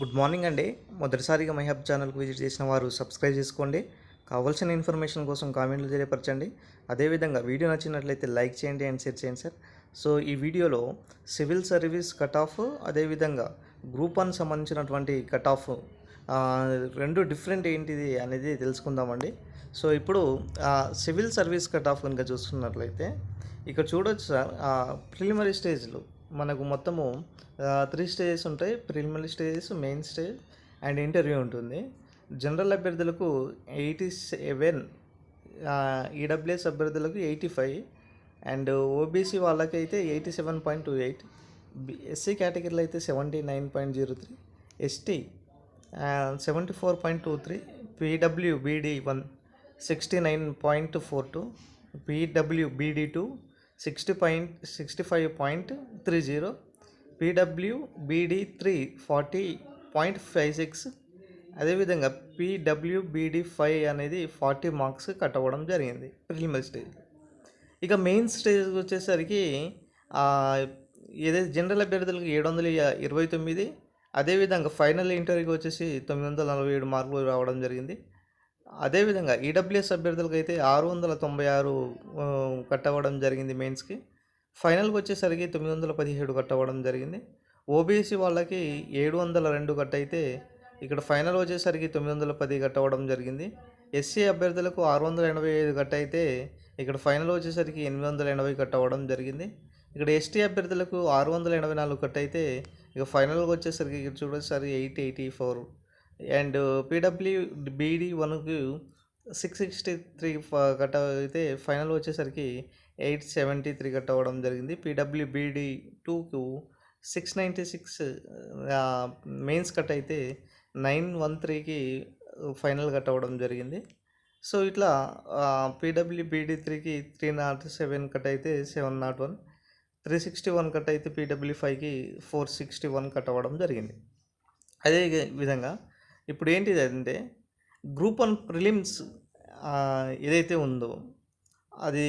Good morning అండి. మొదటిసారిగా my hub ఛానల్కి విజిట్ చేసిన వారు సబ్స్క్రైబ్ చేసుకోండి. కావాల్సిన ఇన్ఫర్మేషన్ కోసం కామెంట్లు తెలియపరచండి. అదేవిధంగా వీడియో నచ్చినట్లయితే లైక్ చేయండి అండ్ షేర్ చేయండి సార్. సో ఈ వీడియోలో సివిల్ సర్వీస్ కట్ ఆఫ్ అదేవిధంగా గ్రూప్ వన్ సంబంధించినటువంటి కట్ ఆఫ్ రెండు డిఫరెంట్ ఏంటిది అనేది తెలుసుకుందామండి. సో ఇప్పుడు సివిల్ సర్వీస్ కట్ ఆఫ్ కనుక చూస్తున్నట్లయితే ఇక్కడ చూడొచ్చు సార్ ప్రిలిమరీ స్టేజ్లో మనకు మొత్తము త్రీ స్టేజెస్ ఉంటాయి. Preliminary stages main stage and interview ఉంటుంది. జనరల్ అభ్యర్థులకు ఎయిటీ సెవెన్ ఈడబ్ల్యూఎస్ అభ్యర్థులకు ఎయిటీ ఫైవ్ అండ్ ఓబీసీ వాళ్ళకైతే eighty seven point two eight SC కేటగిరీలో అయితే seventy nine point zero three ST seventy four point two three PW BD one sixty nine point four two PW BD two sixty point sixty five point three zero PW BD three forty point five six. అదేవిధంగా PW BD five అనేది forty marks cut అవ్వడం జరిగింది preliminary stage. ఇక main stage వచ్చేసరికి ఏదైతే general అభ్యర్థులకు ఏడు వందల ఇరవై తొమ్మిది అదేవిధంగా ఫైనల్ ఇంటర్వ్యూకి వచ్చేసి తొమ్మిది వందల నలభై ఏడు మార్కులు రావడం జరిగింది. అదేవిధంగా ఈడబ్ల్యూఎస్ అభ్యర్థులకు అయితే ఆరు వందల తొంభై ఆరు కట్టవడం జరిగింది మెయిన్స్కి. ఫైనల్కి వచ్చేసరికి తొమ్మిది వందల పదిహేడు కట్టవడం జరిగింది. ఓబీసీ వాళ్ళకి ఏడు వందల రెండు కట్ అయితే ఇక్కడ ఫైనల్ వచ్చేసరికి తొమ్మిది వందల పది కట్టవడం జరిగింది. ఎస్సీ అభ్యర్థులకు ఆరు వందల ఎనభై ఐదు కట్ అయితే ఇక్కడ ఫైనల్ వచ్చేసరికి ఎనిమిది వందల ఎనభై కట్ అవ్వడం జరిగింది. ఇక్కడ ఎస్టీ అభ్యర్థులకు ఆరు వందల ఎనభై నాలుగు కట్ అయితే ఇక ఫైనల్గా వచ్చేసరికి ఇక్కడ చూడేసరి eight eighty four and PW BD వన్కు six sixty three cut అయితే ఫైనల్ వచ్చేసరికి ఎయిట్ సెవెంటీ త్రీ కట్ అవ్వడం జరిగింది. PW BD టూకు six ninety six mains cut అయితే నైన్ వన్ త్రీకి ఫైనల్ కట్ అవ్వడం జరిగింది. సో ఇట్లా పీడబ్ల్యూ బీడీ త్రీకి త్రీ నాట్ సెవెన్ కట్ అయితే seven nought one three sixty one cut అయితే పీడబ్ల్యూ ఫైవ్కి ఫోర్ సిక్స్టీ వన్ కట్ అవ్వడం జరిగింది. అదే విధంగా ఇప్పుడు ఏంటిది అంటే గ్రూప్ వన్ ప్రిలిమ్స్ ఏదైతే ఉందో అది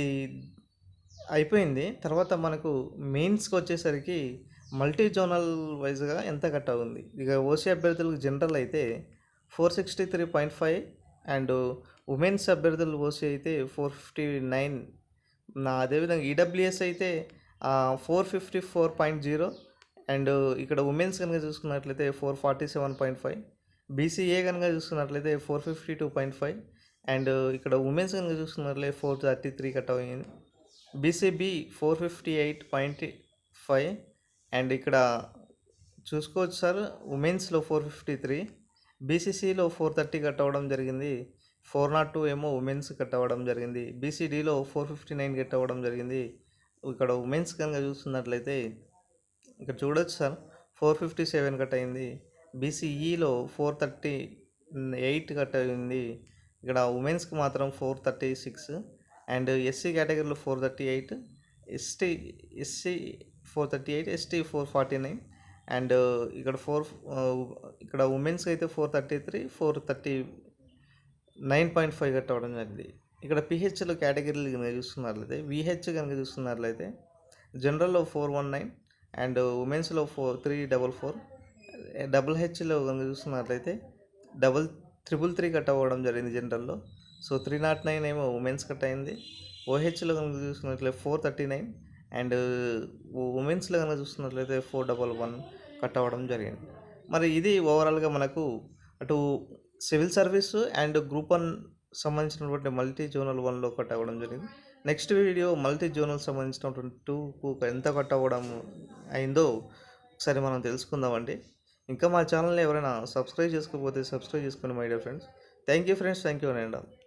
అయిపోయింది. తర్వాత మనకు మెయిన్స్కి వచ్చేసరికి మల్టీ జోనల్ వైజ్గా ఎంత కట్ అవుంది? ఇక ఓసీ అభ్యర్థులకు జనరల్ అయితే four sixty three point five and women's అభ్యర్థులు ఓసీ అయితే ఫోర్ ఫిఫ్టీ నైన్. నా అదేవిధంగా ఈడబ్ల్యూఎస్ అయితే four fifty four point zero and ఇక్కడ ఉమెన్స్ కనుక చూసుకున్నట్లయితే four forty seven point five. BCA కనుక చూసుకున్నట్లయితే four fifty two point five and ఇక్కడ ఉమెన్స్ కనుక చూసుకున్నట్లయితే ఫోర్ థర్టీ త్రీ కట్ అయింది BCB four fifty eight point five and ఇక్కడ చూసుకోవచ్చు సార్ ఉమెన్స్లో ఫోర్ ఫిఫ్టీ త్రీ బీసీసీలో ఫోర్ థర్టీ కట్ అవ్వడం జరిగింది ఫోర్ నాట్ టూ ఏమో ఉమెన్స్ కట్ అవ్వడం జరిగింది బీసీడీలో ఫోర్ ఫిఫ్టీ నైన్ కట్ అవ్వడం జరిగింది. ఇక్కడ ఉమెన్స్ కనుక చూస్తున్నట్లయితే ఇక్కడ చూడొచ్చు sir four fifty seven cut అయింది. బీసీఈలో ఫోర్ థర్టీ ఎయిట్ కట్ అయింది. ఇక్కడ ఉమెన్స్కి మాత్రం four thirty six and SC కేటగిరీలో four thirty eight ST SC four thirty eight ST four forty nine and ఇక్కడ ఫోర్ ఇక్కడ ఉమెన్స్కి అయితే four thirty three four thirty nine point five cut అవ్వడం జరిగింది. ఇక్కడ పిహెచ్లో కేటగిరీలు కనుక చూస్తున్నట్లయితే విహెచ్ కనుక చూస్తున్నట్లయితే జనరల్లో four one nine and ఉమెన్స్లో four three double four double హెచ్లో కనుక చూస్తున్నట్లయితే డబుల్ త్రిబుల్ త్రీ కట్ అవ్వడం జరిగింది జనరల్లో. సో త్రీ నాట్ నైన్ ఏమో ఉమెన్స్ కట్ అయింది. ఓహెచ్లో కనుక చూసుకున్నట్లయితే ఫోర్ థర్టీ నైన్ అండ్ ఉమెన్స్లో కనుక చూస్తున్నట్లయితే ఫోర్ డబల్ వన్ కట్ అవ్వడం జరిగింది. మరి ఇది ఓవరాల్గా మనకు అటు civil service and group one సంబంధించినటువంటి మల్టీ జోనల్ వన్లో కట్ అవ్వడం జరిగింది. నెక్స్ట్ వీడియో మల్టీ జోనల్ సంబంధించినటువంటి టూకు ఎంత కట్ అవ్వడం అయిందో ఒకసారి మనం తెలుసుకుందామండి. ఇంకా మా ఛానల్ని ఎవరైనా సబ్స్క్రైబ్ చేసుకోకపోతే సబ్స్క్రైబ్ చేసుకోండి my dear friends thank you friends thank you and